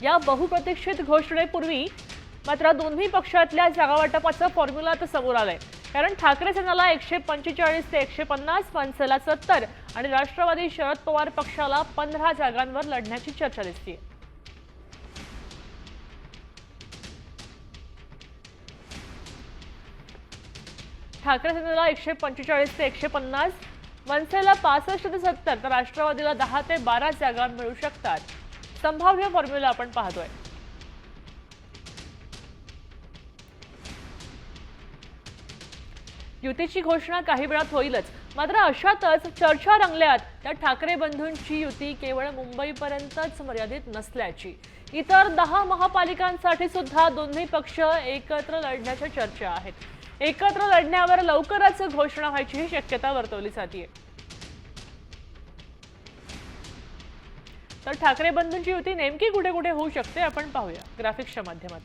या बहुप्रतीक्षित घोषणेपूर्वी मात्र दोन्ही पक्षातल्या जागावाटपाचं फॉर्म्युला आता समोर आलंय. कारण ठाकरे सेनाला एकशे पंचेचाळीस ते एकशे पन्नास मनसेला सत्तर आणि राष्ट्रवादी शरद पवार पक्षाला पंधरा जागांवर लढण्याची चर्चा दिसते ठाकरे सेनेला एकशे पंचेचाळीस ते एकशे पन्नास मनसेला पासष्ट ते सत्तर तर राष्ट्रवादीला दहा ते बारा जागा मिळू शकतात. संभाव्य फॉर्म्युला आपण पाहतोय. युतीची घोषणा काही वेळात होईलच. मात्र अशातच चर्चा रंगल्यात त्या ठाकरे बंधूंची युती केवळ मुंबईपर्यंतच मर्यादित नसल्याची. इतर दहा महापालिकांसाठी सुद्धा दोन्ही पक्ष एकत्र लढण्याच्या चर्चा आहेत. एकत्र लढण्यावर लवकरच घोषणा व्हायची ही शक्यता वर्तवली जाते तर ठाकरे बंधूंची युती नेमकी कुठे कुठे होऊ शकते आपण पाहूया. ग्राफिक्सच्या माध्यमातून.